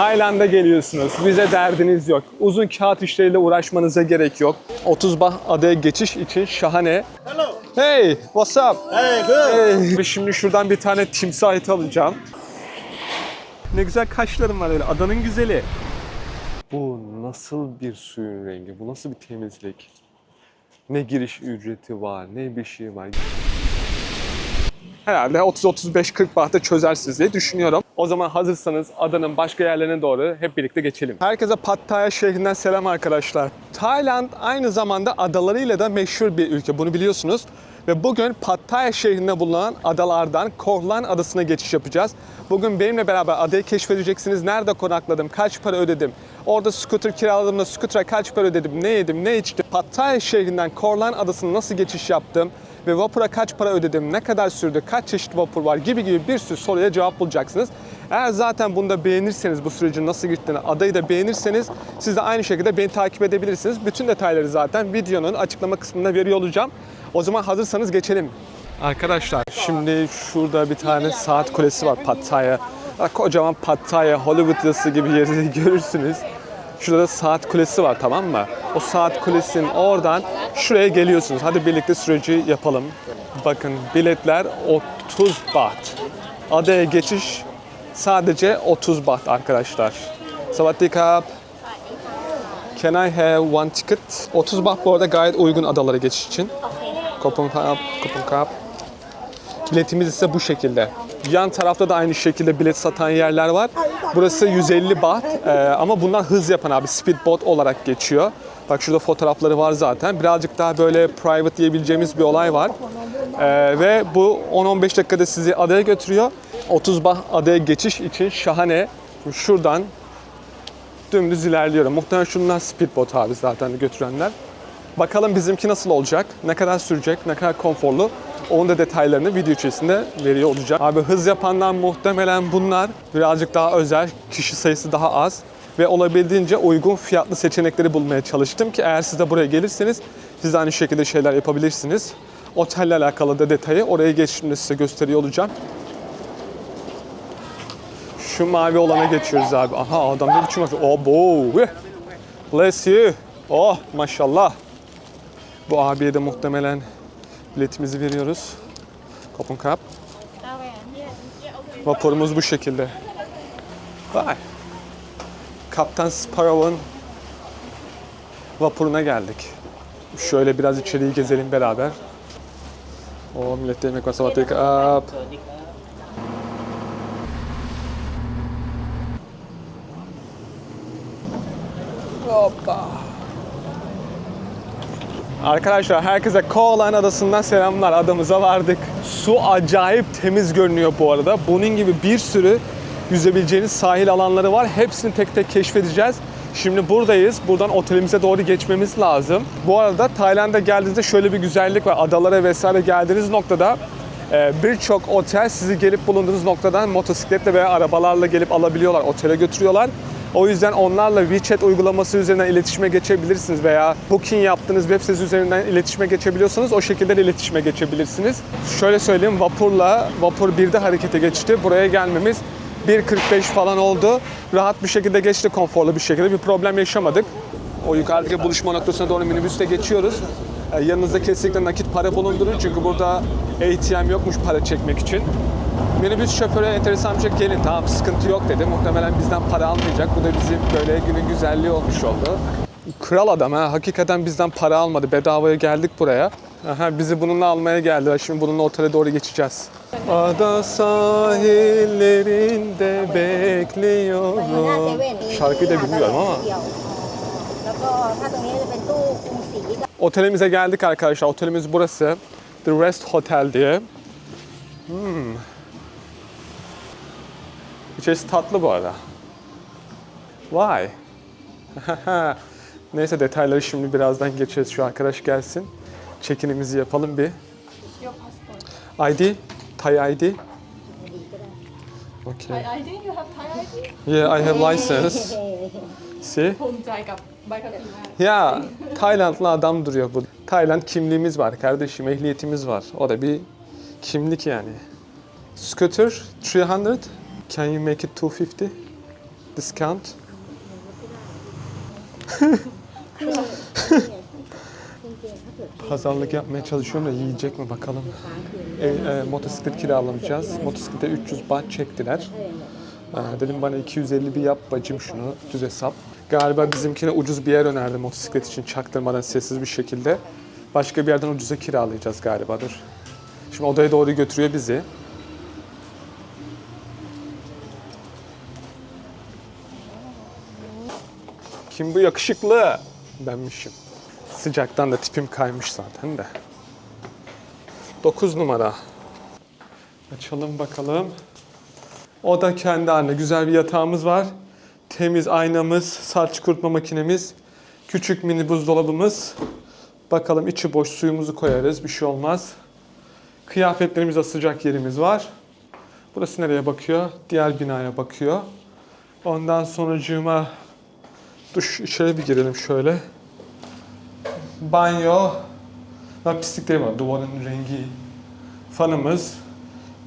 Tayland'a geliyorsunuz. Vize derdiniz yok. Uzun kağıt işleriyle uğraşmanıza gerek yok. 30 bah adaya geçiş için şahane. Hello. Hey, what's up? Hey, good. Hey. Ve Şimdi şuradan bir tane timsah eti alacağım. Ne güzel kaşlarım var öyle. Adanın güzeli. Bu nasıl bir suyun rengi? Bu nasıl bir temizlik? Ne giriş ücreti var, ne bir şey var. Herhalde 30-35-40 bahte çözersiniz diye düşünüyorum. O zaman hazırsanız adanın başka yerlerine doğru hep birlikte geçelim. Herkese Pattaya şehrinden selam arkadaşlar. Tayland aynı zamanda adalarıyla da meşhur bir ülke. Bunu biliyorsunuz. Ve bugün Pattaya şehrinde bulunan adalardan Korlan adasına geçiş yapacağız. Bugün benimle beraber adayı keşfedeceksiniz. Nerede konakladım, kaç para ödedim, orada scooter kiraladığımda scooter'a kaç para ödedim, ne yedim, ne içtim. Pattaya şehrinden Korlan adasına nasıl geçiş yaptım ve vapura kaç para ödedim, ne kadar sürdü, kaç çeşit vapur var gibi gibi bir sürü soruya cevap bulacaksınız. Eğer zaten bunu da beğenirseniz, bu sürecin nasıl gittiğini, adayı da beğenirseniz siz de aynı şekilde beni takip edebilirsiniz. Bütün detayları zaten videonun açıklama kısmında veriyor olacağım. O zaman hazırsanız geçelim. Arkadaşlar şimdi şurada bir tane saat kulesi var Pattaya. Kocaman Pattaya, Hollywood yazısı gibi yeri görürsünüz. Şurada da saat kulesi var tamam mı? O saat kulesinin oradan şuraya geliyorsunuz. Hadi birlikte süreci yapalım. Bakın biletler 30 baht. Adaya geçiş sadece 30 baht arkadaşlar. Savatdikap. Can I have one ticket? 30 baht bu arada gayet uygun adalara geçiş için. Kopun kap. Biletimiz ise bu şekilde. Yan tarafta da aynı şekilde bilet satan yerler var. Burası 150 baht Ee, ama bundan hız yapan abi speedboat olarak geçiyor. Bak şurada fotoğrafları var zaten. Birazcık daha böyle private diyebileceğimiz bir olay var. Ee, ve bu 10-15 dakikada sizi adaya götürüyor. 30 baht adaya geçiş için şahane. Şuradan dümdüz ilerliyorum. Muhtemelen şunlar speedboat abi zaten götürenler. Bakalım bizimki nasıl olacak, ne kadar sürecek, ne kadar konforlu. Onun da detaylarını video içerisinde veriyor olacağım. Abi hız yapanlar muhtemelen bunlar birazcık daha özel, kişi sayısı daha az ve olabildiğince uygun fiyatlı seçenekleri bulmaya çalıştım ki eğer siz de buraya gelirseniz siz de aynı şekilde şeyler yapabilirsiniz. Otelle alakalı da detayı oraya geçtiğimde size gösteriyor olacağım. Şu mavi olana geçiyoruz abi. Aha adam ne biçim bakıyor. Oh bo. Bless you. Oh maşallah. Bu abiye de muhtemelen biletimizi veriyoruz. Kopun kap. Vapurumuz bu şekilde. Vay. Kaptan Sparrow'un vapuruna geldik. Şöyle biraz içeriği gezelim beraber. O millet yemek var. Savatı kap. Arkadaşlar herkese Koalan Adası'ndan selamlar. Adamıza vardık. Su acayip temiz görünüyor bu arada. Bunun gibi bir sürü yüzebileceğiniz sahil alanları var. Hepsini tek tek keşfedeceğiz. Şimdi buradayız. Buradan otelimize doğru geçmemiz lazım. Bu arada Tayland'a geldiğinizde şöyle bir güzellik var. Adalara vesaire geldiğiniz noktada e, birçok otel sizi gelip bulunduğunuz noktadan motosikletle veya arabalarla gelip alabiliyorlar. Otele götürüyorlar. O yüzden onlarla WeChat uygulaması üzerinden iletişime geçebilirsiniz veya Booking yaptığınız web sitesi üzerinden iletişime geçebiliyorsanız o şekilde de iletişime geçebilirsiniz. Şöyle söyleyeyim vapurla, vapur 1'de harekete geçti. Buraya gelmemiz 1.45 falan oldu. Rahat bir şekilde geçti konforlu bir şekilde bir problem yaşamadık. O yukarıdaki buluşma noktasına doğru minibüste geçiyoruz. Ee, Yanınızda kesinlikle nakit para bulundurun çünkü burada ATM yokmuş para çekmek için. Minibüs şoförü enteresan bir şey gelin tamam sıkıntı yok dedi. Muhtemelen bizden para almayacak. Bu da bizim böyle günün güzelliği olmuş oldu. Kral adam ha. Hakikaten bizden para almadı. Bedavaya geldik buraya. Aha, bizi bununla almaya geldiler. Şimdi bununla otele doğru geçeceğiz. Ada sahillerinde bekliyorum. Şarkıyı da bilmiyorum ama. Otelimize geldik arkadaşlar. Otelimiz burası. The Rest Hotel diye. Hmm. İçerisi tatlı bu arada. Vay. Neyse detayları şimdi birazdan geçeceğiz. Şu arkadaş gelsin. Çekinimizi yapalım bir. ID? Thai ID? Okay. Thai ID? You have Thai ID? Yeah, I have license. See? Ya Taylandlı adam duruyor bu. Tayland kimliğimiz var kardeşim, ehliyetimiz var. O da bir kimlik yani. Scooter 300 Can you make it 250? Discount. Pazarlık yapmaya çalışıyorum da yiyecek mi bakalım. E, e, motosiklet kiralanacağız. Motosiklete 300 baht çektiler. Ee, dedim bana 250 bir yap bacım şunu düz hesap. Galiba bizimkine ucuz bir yer önerdi motosiklet için çaktırmadan sessiz bir şekilde. Başka bir yerden ucuza kiralayacağız galiba dur. Şimdi odaya doğru götürüyor bizi. Kim bu yakışıklı? Benmişim. Sıcaktan da tipim kaymış zaten de. 9 numara. Açalım bakalım. O da kendi haline. Güzel bir yatağımız var. Temiz aynamız, saç kurutma makinemiz, küçük mini buzdolabımız. Bakalım içi boş suyumuzu koyarız. Bir şey olmaz. Kıyafetlerimiz asacak yerimiz var. Burası nereye bakıyor? Diğer binaya bakıyor. Ondan sonracığıma duş içeri bir girelim şöyle. Banyo. Ha, pislikleri var. Duvarın rengi. Fanımız.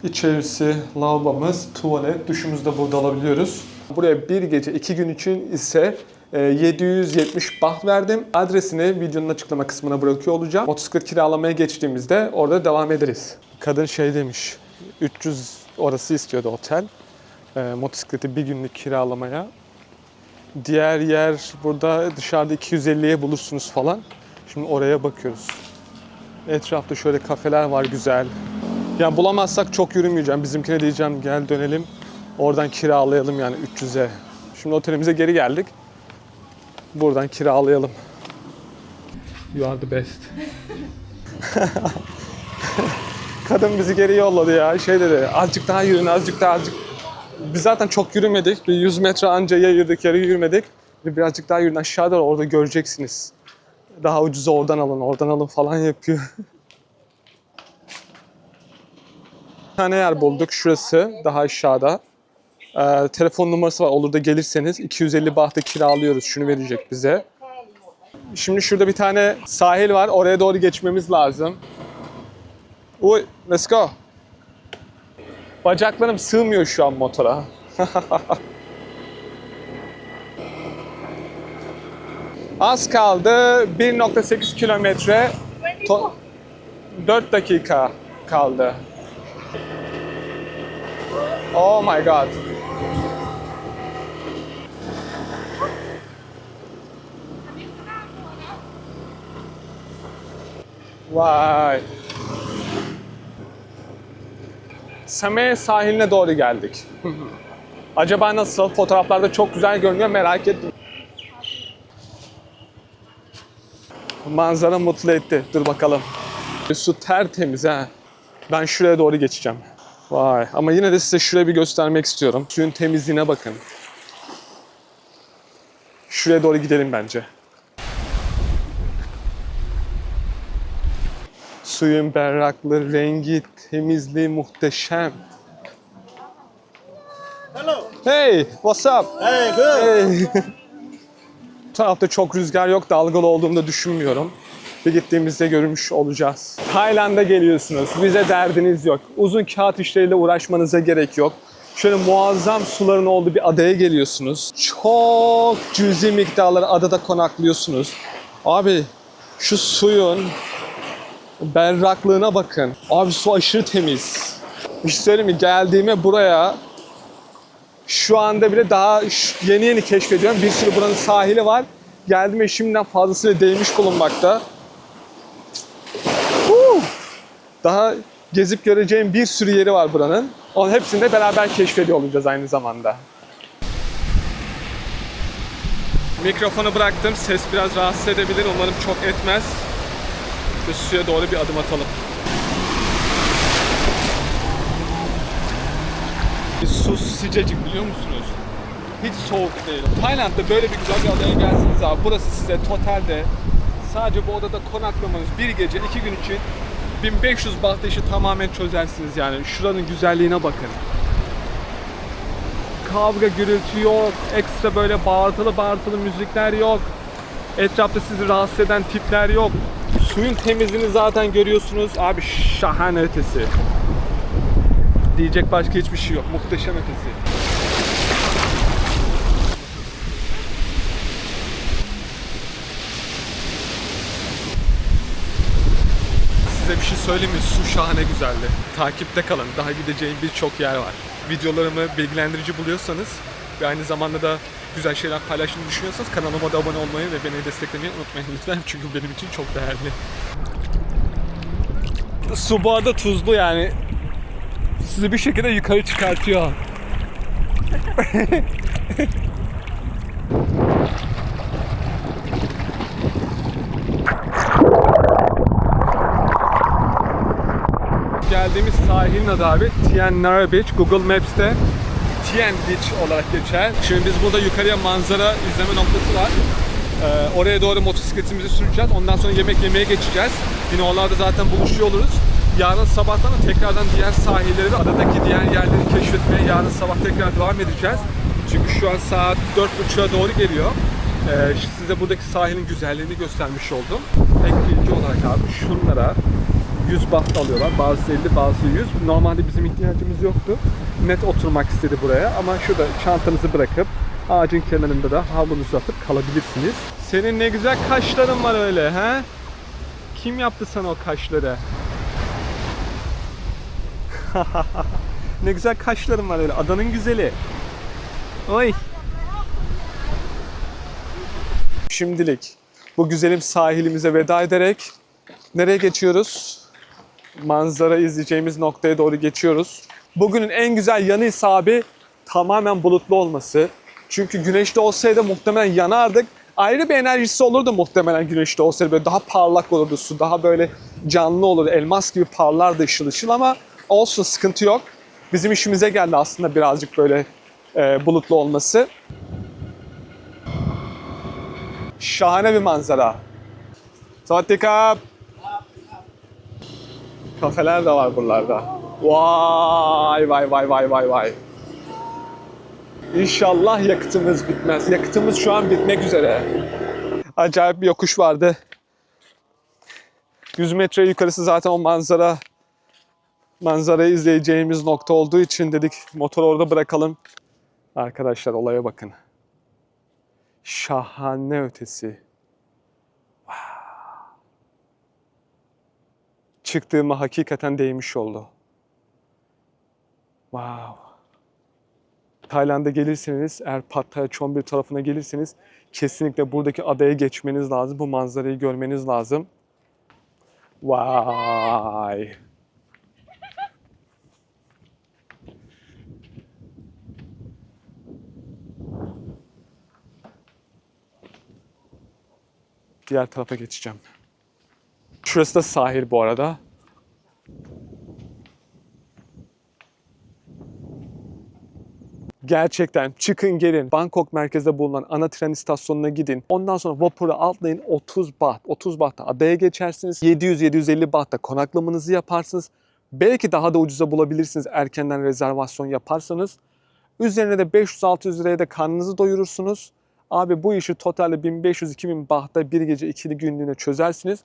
İçerisi lavabomuz, tuvalet, duşumuzu da burada alabiliyoruz. Buraya bir gece, iki gün için ise e, 770 baht verdim. Adresini videonun açıklama kısmına bırakıyor olacağım. Motosiklet kiralamaya geçtiğimizde orada devam ederiz. Kadın şey demiş, 300 orası istiyordu otel. E, motosikleti bir günlük kiralamaya. Diğer yer burada dışarıda 250'ye bulursunuz falan. Şimdi oraya bakıyoruz. Etrafta şöyle kafeler var güzel. Yani bulamazsak çok yürümeyeceğim. Bizimkine diyeceğim gel dönelim. Oradan kiralayalım yani 300'e. Şimdi otelimize geri geldik. Buradan kiralayalım. You are the best. Kadın bizi geri yolladı ya. Şey dedi azıcık daha yürün azıcık daha azıcık. Biz zaten çok yürümedik. Bir 100 metre anca ya yürüdük yürümedik. Bir birazcık daha yürün aşağıda orada göreceksiniz. Daha ucuza oradan alın oradan alın falan yapıyor. Bir tane yer bulduk. Şurası daha aşağıda. Ee, telefon numarası var. Olur da gelirseniz 250 bahte kiralıyoruz. Şunu verecek bize. Şimdi şurada bir tane sahil var. Oraya doğru geçmemiz lazım. Uy, let's go. Bacaklarım sığmıyor şu an motora. Az kaldı. 1.8 kilometre. To- 4 dakika kaldı. Oh my god. Vay. Same sahiline doğru geldik. Acaba nasıl? Fotoğraflarda çok güzel görünüyor merak ettim. Manzara mutlu etti. Dur bakalım. Su tertemiz ha. Ben şuraya doğru geçeceğim. Vay ama yine de size şurayı bir göstermek istiyorum. Suyun temizliğine bakın. Şuraya doğru gidelim bence. Suyun berraklığı, rengi, temizliği muhteşem. Hello. Hey, what's up? Hey, good. Hey. Bu tarafta çok rüzgar yok, dalgalı olduğunu da düşünmüyorum. Bir gittiğimizde görmüş olacağız. Tayland'a geliyorsunuz, bize derdiniz yok. Uzun kağıt işleriyle uğraşmanıza gerek yok. Şöyle muazzam suların olduğu bir adaya geliyorsunuz. Çok cüzi miktarları adada konaklıyorsunuz. Abi şu suyun berraklığına bakın. Abi su aşırı temiz. Bir şey mi? Geldiğime buraya şu anda bile daha yeni yeni keşfediyorum. Bir sürü buranın sahili var. Geldiğime şimdiden fazlasıyla değmiş bulunmakta. Daha gezip göreceğim bir sürü yeri var buranın. Onun hepsini de beraber keşfediyor olacağız aynı zamanda. Mikrofonu bıraktım. Ses biraz rahatsız edebilir. Umarım çok etmez. Ve suya doğru bir adım atalım. Su sıcacık biliyor musunuz? Hiç soğuk değil. Tayland'da böyle bir güzel bir adaya gelsiniz abi. Burası size totalde sadece bu odada konaklamanız bir gece iki gün için 1500 baht işi tamamen çözersiniz yani. Şuranın güzelliğine bakın. Kavga gürültü yok. Ekstra böyle bağırtılı bağırtılı müzikler yok. Etrafta sizi rahatsız eden tipler yok. Suyun temizliğini zaten görüyorsunuz. Abi şahane ötesi. Diyecek başka hiçbir şey yok. Muhteşem ötesi. Size bir şey söyleyeyim mi? Su şahane güzeldi. Takipte kalın. Daha gideceğim birçok yer var. Videolarımı bilgilendirici buluyorsanız ve aynı zamanda da güzel şeyler paylaştığımı düşünüyorsanız kanalıma da abone olmayı ve beni desteklemeyi unutmayın lütfen. Çünkü benim için çok değerli. Su bu arada tuzlu yani. Sizi bir şekilde yukarı çıkartıyor. Geldiğimiz sahilin adı abi Tien Beach. Google Maps'te Tien Beach olarak geçer. Şimdi biz burada yukarıya manzara izleme noktası var. Ee, oraya doğru motosikletimizi süreceğiz. Ondan sonra yemek yemeye geçeceğiz. Yine oralarda zaten buluşuyor oluruz. Yarın sabahtan da tekrardan diğer sahilleri ve adadaki diğer yerleri keşfetmeye yarın sabah tekrar devam edeceğiz. Çünkü şu an saat 4.30'a doğru geliyor. Ee, size buradaki sahilin güzelliğini göstermiş oldum. Ek bilgi olarak abi şunlara 100 baht alıyorlar. Bazısı 50, bazısı 100. Normalde bizim ihtiyacımız yoktu. Net oturmak istedi buraya ama şurada çantanızı bırakıp ağacın kenarında da havlunuzu atıp kalabilirsiniz. Senin ne güzel kaşların var öyle he? Kim yaptı sana o kaşları? ne güzel kaşların var öyle. Adanın güzeli. Oy. Şimdilik bu güzelim sahilimize veda ederek nereye geçiyoruz? Manzara izleyeceğimiz noktaya doğru geçiyoruz. Bugünün en güzel yanı ise abi tamamen bulutlu olması. Çünkü güneşte olsaydı muhtemelen yanardık. Ayrı bir enerjisi olurdu muhtemelen güneşte olsaydı. Böyle daha parlak olurdu su, daha böyle canlı olurdu. Elmas gibi parlardı ışıl ışıl ama olsun sıkıntı yok. Bizim işimize geldi aslında birazcık böyle e, bulutlu olması. Şahane bir manzara. Savattika. Kafeler de var buralarda. Vay vay vay vay vay vay. İnşallah yakıtımız bitmez. Yakıtımız şu an bitmek üzere. Acayip bir yokuş vardı. 100 metre yukarısı zaten o manzara manzarayı izleyeceğimiz nokta olduğu için dedik motoru orada bırakalım. Arkadaşlar olaya bakın. Şahane ötesi. Çıktığıma hakikaten değmiş oldu. Wow. Tayland'a gelirseniz, eğer Pattaya Chonburi tarafına gelirseniz kesinlikle buradaki adaya geçmeniz lazım. Bu manzarayı görmeniz lazım. Vay. Diğer tarafa geçeceğim. Şurası da sahil bu arada. Gerçekten çıkın gelin Bangkok merkezde bulunan ana tren istasyonuna gidin. Ondan sonra vapura atlayın 30 baht. 30 bahtta adaya geçersiniz. 700-750 bahtta konaklamanızı yaparsınız. Belki daha da ucuza bulabilirsiniz erkenden rezervasyon yaparsanız. Üzerine de 500-600 liraya da karnınızı doyurursunuz. Abi bu işi totalde 1500-2000 bahta bir gece ikili günlüğüne çözersiniz.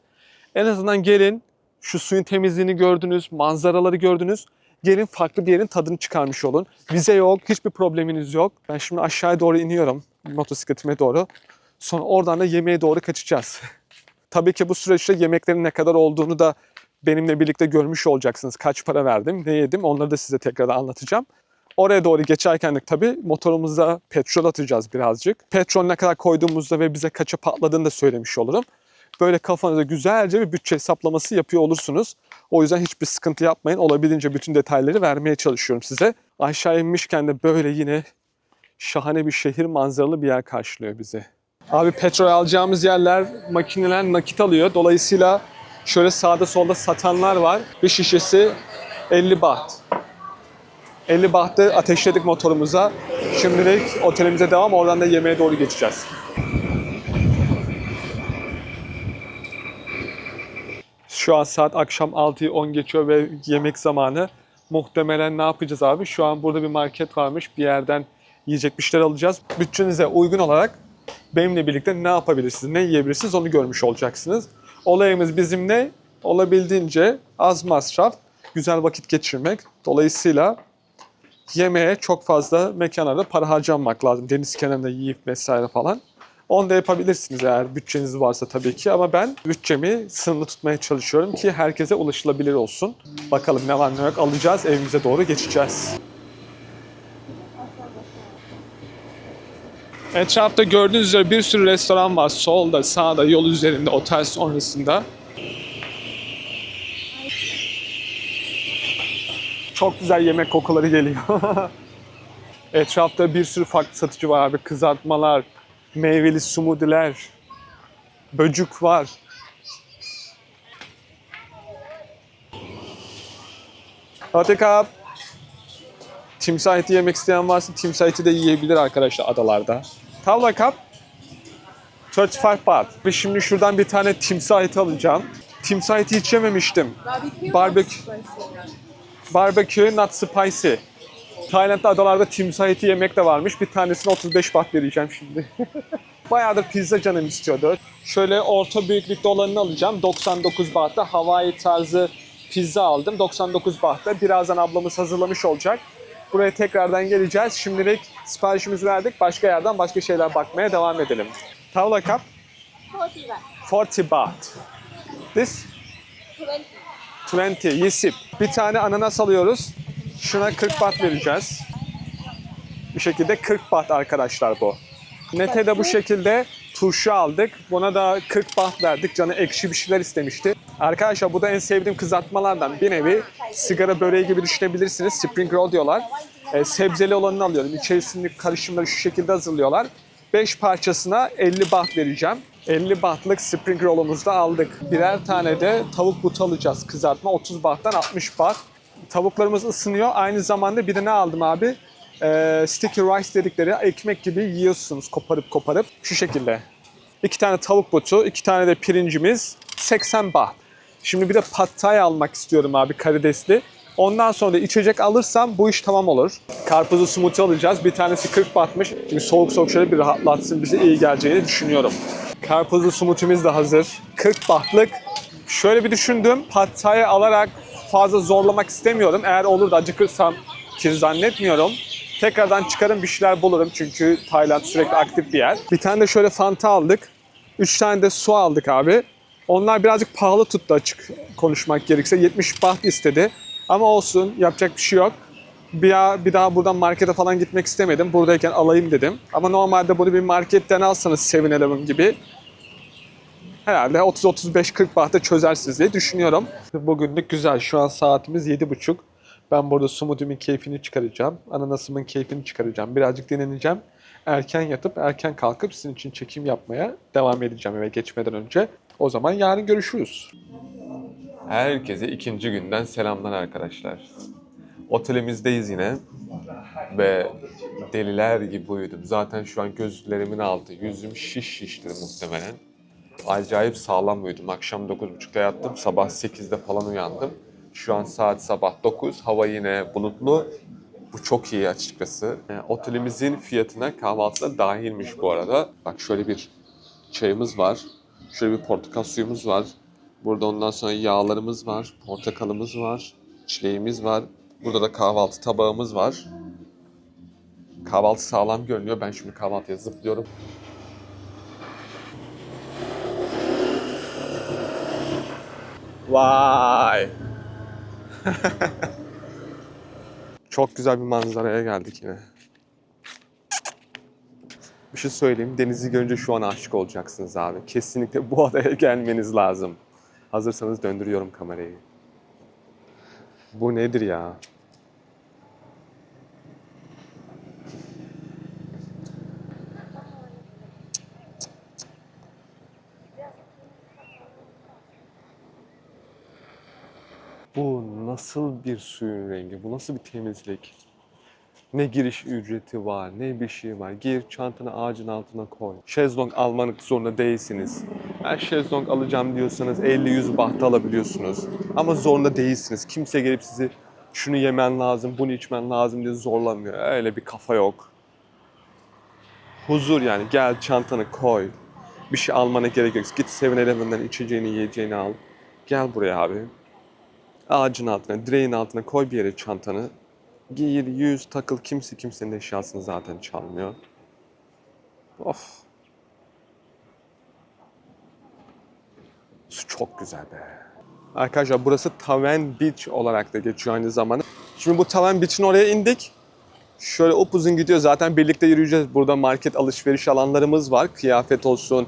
En azından gelin şu suyun temizliğini gördünüz, manzaraları gördünüz. Gelin farklı bir yerin tadını çıkarmış olun. Vize yok, hiçbir probleminiz yok. Ben şimdi aşağıya doğru iniyorum motosikletime doğru. Sonra oradan da yemeğe doğru kaçacağız. Tabii ki bu süreçte yemeklerin ne kadar olduğunu da benimle birlikte görmüş olacaksınız. Kaç para verdim, ne yedim onları da size tekrar anlatacağım. Oraya doğru geçerken de tabii motorumuza petrol atacağız birazcık. Petrol ne kadar koyduğumuzda ve bize kaça patladığını da söylemiş olurum. Böyle kafanıza güzelce bir bütçe hesaplaması yapıyor olursunuz. O yüzden hiçbir sıkıntı yapmayın. Olabildiğince bütün detayları vermeye çalışıyorum size. Aşağı inmişken de böyle yine şahane bir şehir manzaralı bir yer karşılıyor bizi. Abi petrol alacağımız yerler, makineler nakit alıyor. Dolayısıyla şöyle sağda solda satanlar var. Bir şişesi 50 baht. 50 bahtı ateşledik motorumuza. Şimdilik otelimize devam, oradan da yemeğe doğru geçeceğiz. Şu an saat akşam 6'yı 10 geçiyor ve yemek zamanı. Muhtemelen ne yapacağız abi? Şu an burada bir market varmış. Bir yerden yiyecek bir şeyler alacağız. Bütçenize uygun olarak benimle birlikte ne yapabilirsiniz, ne yiyebilirsiniz onu görmüş olacaksınız. Olayımız bizim ne? Olabildiğince az masraf, güzel vakit geçirmek. Dolayısıyla yemeğe çok fazla mekanlarda para harcamak lazım. Deniz kenarında yiyip vesaire falan. Onu da yapabilirsiniz eğer bütçeniz varsa tabii ki ama ben bütçemi sınırlı tutmaya çalışıyorum ki herkese ulaşılabilir olsun. Bakalım ne var ne yok alacağız evimize doğru geçeceğiz. Etrafta gördüğünüz üzere bir sürü restoran var. Solda, sağda, yol üzerinde, otel sonrasında. Çok güzel yemek kokuları geliyor. Etrafta bir sürü farklı satıcı var abi. Kızartmalar, meyveli smoothiler, böcük var. Hadi kap. Timsah eti yemek isteyen varsa timsah eti de yiyebilir arkadaşlar adalarda. Tavla kap. 35 baht. Ve şimdi şuradan bir tane timsah eti alacağım. Timsah eti hiç yememiştim. Barbecue. Barbecue. Barbecue not spicy. Tayland'da adalarda timsah eti yemek de varmış. Bir tanesine 35 baht vereceğim şimdi. Bayağıdır pizza canım istiyordu. Şöyle orta büyüklükte olanını alacağım. 99 bahtta Hawaii tarzı pizza aldım. 99 bahtta. Birazdan ablamız hazırlamış olacak. Buraya tekrardan geleceğiz. Şimdilik siparişimizi verdik. Başka yerden başka şeyler bakmaya devam edelim. Tavla kap 40 baht 40 baht. This 20 20, yesip. Bir tane ananas alıyoruz. Şuna 40 baht vereceğiz. Bir şekilde 40 baht arkadaşlar bu. Nete de bu şekilde turşu aldık. Buna da 40 baht verdik. Canı ekşi bir şeyler istemişti. Arkadaşlar bu da en sevdiğim kızartmalardan bir nevi. Sigara böreği gibi düşünebilirsiniz. Spring roll diyorlar. E, sebzeli olanını alıyorum. İçerisindeki karışımları şu şekilde hazırlıyorlar. 5 parçasına 50 baht vereceğim. 50 bahtlık spring roll'umuzu da aldık. Birer tane de tavuk butu alacağız kızartma. 30 bahttan 60 baht. Tavuklarımız ısınıyor. Aynı zamanda bir de ne aldım abi? Ee, sticky rice dedikleri ekmek gibi yiyorsunuz koparıp koparıp. Şu şekilde. İki tane tavuk butu, iki tane de pirincimiz 80 baht. Şimdi bir de pad thai almak istiyorum abi karidesli. Ondan sonra da içecek alırsam bu iş tamam olur. Karpuzlu smoothie alacağız. Bir tanesi 40 bahtmış. Şimdi soğuk soğuk şöyle bir rahatlatsın bize iyi geleceğini düşünüyorum. Karpuzlu smoothie'miz de hazır. 40 bahtlık. Şöyle bir düşündüm. Thai alarak fazla zorlamak istemiyorum. Eğer olur da acıkırsam ki zannetmiyorum. Tekrardan çıkarım bir şeyler bulurum çünkü Tayland sürekli aktif bir yer. Bir tane de şöyle Fanta aldık. Üç tane de su aldık abi. Onlar birazcık pahalı tuttu açık konuşmak gerekirse. 70 baht istedi. Ama olsun yapacak bir şey yok. Bir daha, bir daha buradan markete falan gitmek istemedim. Buradayken alayım dedim. Ama normalde bunu bir marketten alsanız 7-Eleven gibi herhalde 30-35-40 bahta çözersiniz diye düşünüyorum. Bugünlük güzel. Şu an saatimiz 7.30. Ben burada smoothie'min keyfini çıkaracağım. Ananasımın keyfini çıkaracağım. Birazcık dinleneceğim. Erken yatıp erken kalkıp sizin için çekim yapmaya devam edeceğim eve geçmeden önce. O zaman yarın görüşürüz. Herkese ikinci günden selamlar arkadaşlar. Otelimizdeyiz yine ve deliler gibi uyudum. Zaten şu an gözlerimin altı, yüzüm şiş şiştir muhtemelen. Acayip sağlam uyudum. Akşam 9.30'da yattım, sabah 8'de falan uyandım. Şu an saat sabah 9, hava yine bulutlu. Bu çok iyi açıkçası. E, otelimizin fiyatına kahvaltıda dahilmiş bu arada. Bak şöyle bir çayımız var. Şöyle bir portakal suyumuz var. Burada ondan sonra yağlarımız var, portakalımız var, çileğimiz var. Burada da kahvaltı tabağımız var. Kahvaltı sağlam görünüyor. Ben şimdi kahvaltıya zıplıyorum. Vay! Çok güzel bir manzaraya geldik yine. Bir şey söyleyeyim. Denizi görünce şu an aşık olacaksınız abi. Kesinlikle bu adaya gelmeniz lazım. Hazırsanız döndürüyorum kamerayı. Bu nedir ya? Bu nasıl bir suyun rengi? Bu nasıl bir temizlik? Ne giriş ücreti var, ne bir şey var. Gir çantanı ağacın altına koy. Şezlong almanık zorunda değilsiniz. Ben şezlong alacağım diyorsanız 50-100 baht alabiliyorsunuz. Ama zorunda değilsiniz. Kimse gelip sizi şunu yemen lazım, bunu içmen lazım diye zorlamıyor. Öyle bir kafa yok. Huzur yani gel çantanı koy. Bir şey almana gerek yok. Git 7-Eleven'den içeceğini, yiyeceğini al. Gel buraya abi ağacın altına, direğin altına koy bir yere çantanı. Giyir, yüz, takıl. Kimse kimsenin eşyasını zaten çalmıyor. Of. Su çok güzel be. Arkadaşlar burası Taven Beach olarak da geçiyor aynı zamanda. Şimdi bu Taven Beach'in oraya indik. Şöyle upuzun gidiyor. Zaten birlikte yürüyeceğiz. Burada market alışveriş alanlarımız var. Kıyafet olsun,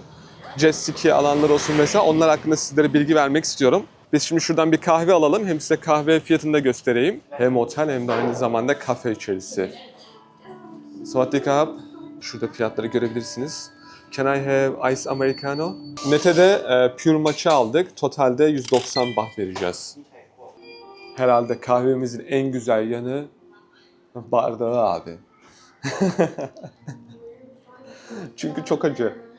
jet ski alanları olsun mesela. Onlar hakkında sizlere bilgi vermek istiyorum. Biz şimdi şuradan bir kahve alalım. Hem size kahve fiyatını da göstereyim. Hem otel hem de aynı zamanda kafe içerisi. Sawadee Kap. Şurada fiyatları görebilirsiniz. Can I have ice americano? Nete'de e, pure matcha aldık. Totalde 190 baht vereceğiz. Herhalde kahvemizin en güzel yanı bardağı abi. Çünkü çok acı.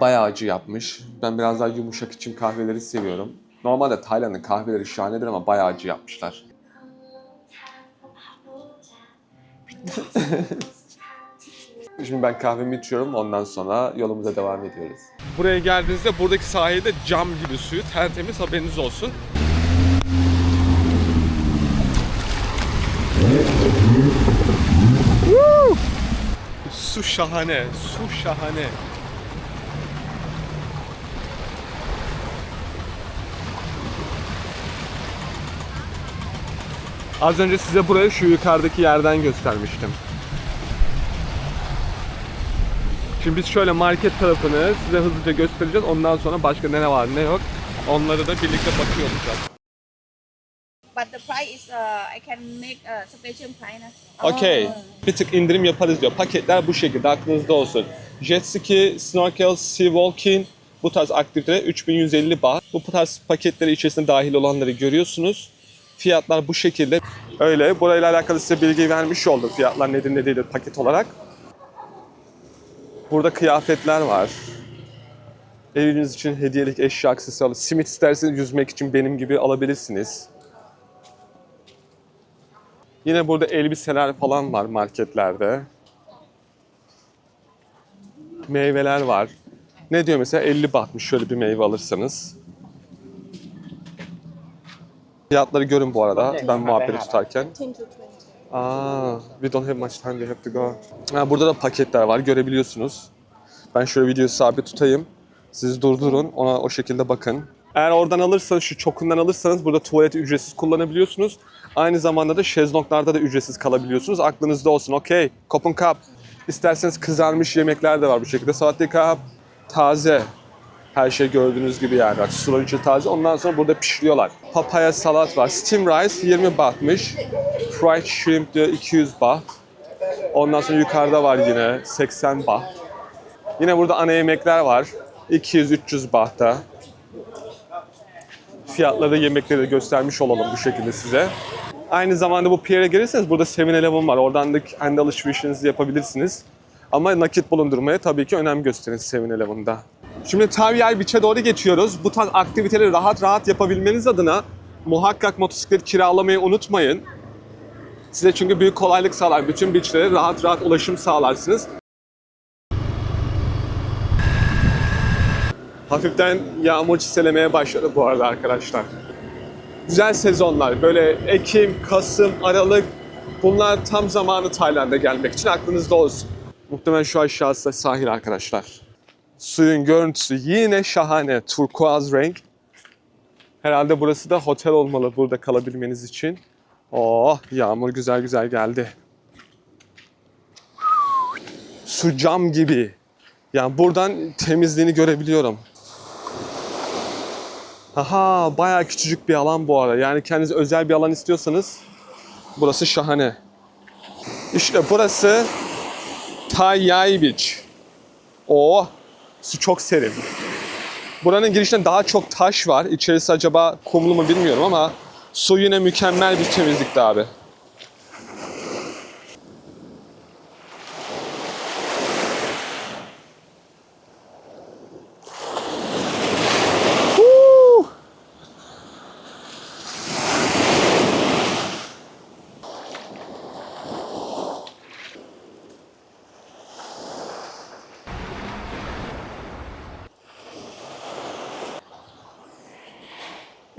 Bayağı acı yapmış. Ben biraz daha yumuşak için kahveleri seviyorum. Normalde Tayland'ın kahveleri şahanedir ama bayağı acı yapmışlar. Şimdi ben kahvemi içiyorum ondan sonra yolumuza devam ediyoruz. Buraya geldiğinizde buradaki sahilde cam gibi suyu tertemiz haberiniz olsun. Su şahane, su şahane. Az önce size burayı şu yukarıdaki yerden göstermiştim. Şimdi biz şöyle market tarafını size hızlıca göstereceğiz. Ondan sonra başka ne var ne yok onları da birlikte bakıyor olacağız. But the price is uh, I can make a special price. na. Okey. Bir tık indirim yaparız diyor. Paketler bu şekilde aklınızda olsun. Jet ski, snorkel, sea walking bu tarz aktiviteler 3150 baht. Bu tarz paketleri içerisinde dahil olanları görüyorsunuz. Fiyatlar bu şekilde. Öyle. Burayla alakalı size bilgi vermiş olduk. Fiyatlar nedir ne değildir paket olarak. Burada kıyafetler var. Eviniz için hediyelik eşya aksesuarı. Simit isterseniz yüzmek için benim gibi alabilirsiniz. Yine burada elbiseler falan var marketlerde. Meyveler var. Ne diyor mesela 50 bahtmış şöyle bir meyve alırsanız. Fiyatları görün bu arada ben muhabbeti tutarken. 10 to 20. Aa, we don't have much time, we have to go. Ha, burada da paketler var, görebiliyorsunuz. Ben şöyle videoyu sabit tutayım. Siz durdurun, ona o şekilde bakın. Eğer oradan alırsanız, şu çokundan alırsanız burada tuvaleti ücretsiz kullanabiliyorsunuz. Aynı zamanda da şezlonglarda da ücretsiz kalabiliyorsunuz. Aklınızda olsun, okey. Kopun kap. İsterseniz kızarmış yemekler de var bu şekilde. Salatli kap, taze. Her şey gördüğünüz gibi yani. Bak, Sular içi taze. Ondan sonra burada pişiriyorlar. Papaya salat var. Steam rice 20 bahtmış. Fried shrimp diyor 200 baht. Ondan sonra yukarıda var yine 80 baht. Yine burada ana yemekler var. 200-300 bahta. Fiyatları yemekleri de göstermiş olalım bu şekilde size. Aynı zamanda bu pier'e gelirseniz burada 7-Eleven var. Oradan da kendi alışverişinizi yapabilirsiniz. Ama nakit bulundurmaya tabii ki önem gösterin 7-Eleven'da. Şimdi Tavyay Beach'e doğru geçiyoruz. Bu tarz aktiviteleri rahat rahat yapabilmeniz adına muhakkak motosiklet kiralamayı unutmayın. Size çünkü büyük kolaylık sağlar. Bütün beachlere rahat rahat ulaşım sağlarsınız. Hafiften yağmur çiselemeye başladı bu arada arkadaşlar. Güzel sezonlar. Böyle Ekim, Kasım, Aralık bunlar tam zamanı Tayland'a gelmek için aklınızda olsun. Muhtemelen şu aşağısı sahil arkadaşlar. Suyun görüntüsü yine şahane. Turkuaz renk. Herhalde burası da otel olmalı burada kalabilmeniz için. Oh yağmur güzel güzel geldi. Su cam gibi. Yani buradan temizliğini görebiliyorum. Aha bayağı küçücük bir alan bu arada. Yani kendinize özel bir alan istiyorsanız burası şahane. İşte burası Thai Yai Beach. Oh su çok serin. Buranın girişinde daha çok taş var. İçerisi acaba kumlu mu bilmiyorum ama su yine mükemmel bir temizlikti abi.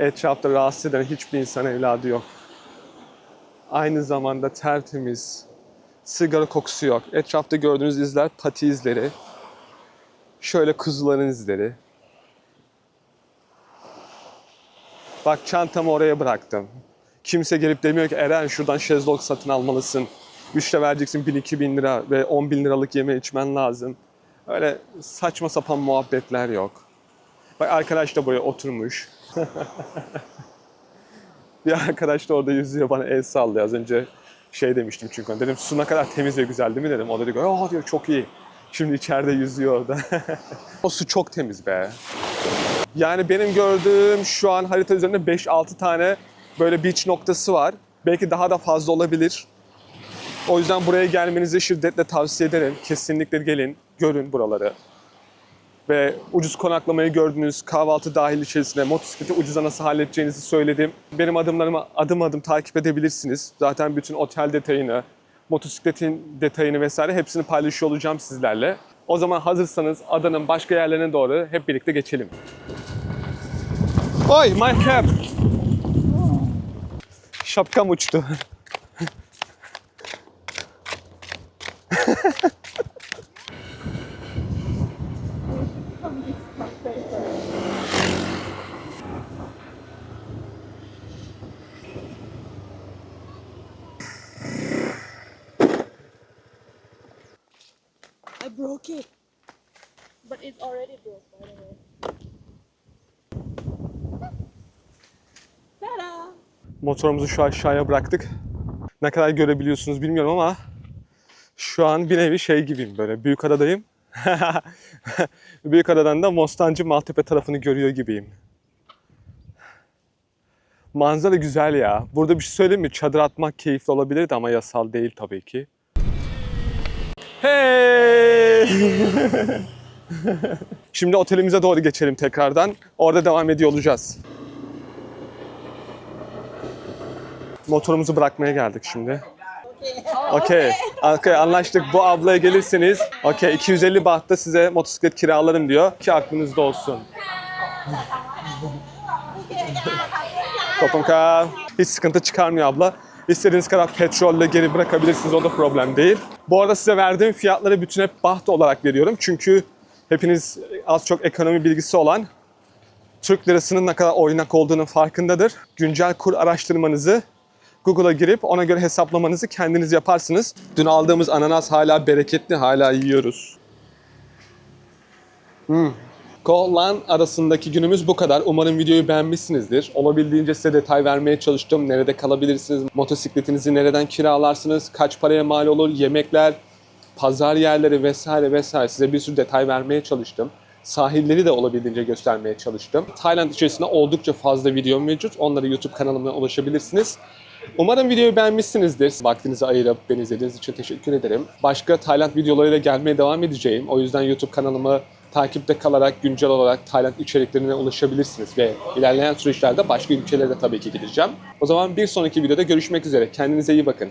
Etrafta rahatsız eden hiçbir insan evladı yok. Aynı zamanda tertemiz, Sigara kokusu yok. Etrafta gördüğünüz izler pati izleri. Şöyle kuzuların izleri. Bak çantamı oraya bıraktım. Kimse gelip demiyor ki Eren şuradan şezlong satın almalısın. Üçte vereceksin 1000-2000 lira ve 10 bin liralık yeme içmen lazım. Öyle saçma sapan muhabbetler yok. Bak arkadaş da buraya oturmuş. bir arkadaş da orada yüzüyor bana el sallıyor. Az önce şey demiştim çünkü dedim su ne kadar temiz ve güzel değil mi dedim. O da diyor aa diyor çok iyi. Şimdi içeride yüzüyor orada. o su çok temiz be. Yani benim gördüğüm şu an harita üzerinde 5-6 tane böyle beach noktası var. Belki daha da fazla olabilir. O yüzden buraya gelmenizi şiddetle tavsiye ederim. Kesinlikle gelin, görün buraları. Ve ucuz konaklamayı gördünüz, kahvaltı dahil içerisinde motosikleti ucuza nasıl halledeceğinizi söyledim. Benim adımlarımı adım adım takip edebilirsiniz. Zaten bütün otel detayını, motosikletin detayını vesaire hepsini paylaşıyor olacağım sizlerle. O zaman hazırsanız adanın başka yerlerine doğru hep birlikte geçelim. Oy, my cap! Şapkam uçtu. İt. But it's already broke, by the way. Motorumuzu şu aşağıya bıraktık. Ne kadar görebiliyorsunuz bilmiyorum ama şu an bir nevi şey gibiyim böyle büyük adadayım. büyük adadan da Mostancı Maltepe tarafını görüyor gibiyim. Manzara güzel ya. Burada bir şey söyleyeyim mi? Çadır atmak keyifli olabilirdi ama yasal değil tabii ki. Hey! Şimdi otelimize doğru geçelim tekrardan. Orada devam ediyor olacağız. Motorumuzu bırakmaya geldik şimdi. Okey. Okey anlaştık. Bu ablaya gelirseniz okey 250 bahtta size motosiklet kiralarım diyor ki aklınızda olsun. Kopunka. Hiç sıkıntı çıkarmıyor abla. İstediğiniz kadar petrolle geri bırakabilirsiniz. O da problem değil. Bu arada size verdiğim fiyatları bütün hep baht olarak veriyorum. Çünkü hepiniz az çok ekonomi bilgisi olan Türk lirasının ne kadar oynak olduğunun farkındadır. Güncel kur araştırmanızı Google'a girip ona göre hesaplamanızı kendiniz yaparsınız. Dün aldığımız ananas hala bereketli, hala yiyoruz. Hmm. Kolan arasındaki günümüz bu kadar. Umarım videoyu beğenmişsinizdir. Olabildiğince size detay vermeye çalıştım. Nerede kalabilirsiniz, motosikletinizi nereden kiralarsınız, kaç paraya mal olur, yemekler, pazar yerleri vesaire vesaire size bir sürü detay vermeye çalıştım. Sahilleri de olabildiğince göstermeye çalıştım. Tayland içerisinde oldukça fazla video mevcut. Onlara YouTube kanalımdan ulaşabilirsiniz. Umarım videoyu beğenmişsinizdir. Vaktinizi ayırıp beni izlediğiniz için teşekkür ederim. Başka Tayland videolarıyla gelmeye devam edeceğim. O yüzden YouTube kanalımı takipte kalarak güncel olarak Tayland içeriklerine ulaşabilirsiniz ve ilerleyen süreçlerde başka ülkelere de tabii ki gideceğim. O zaman bir sonraki videoda görüşmek üzere. Kendinize iyi bakın.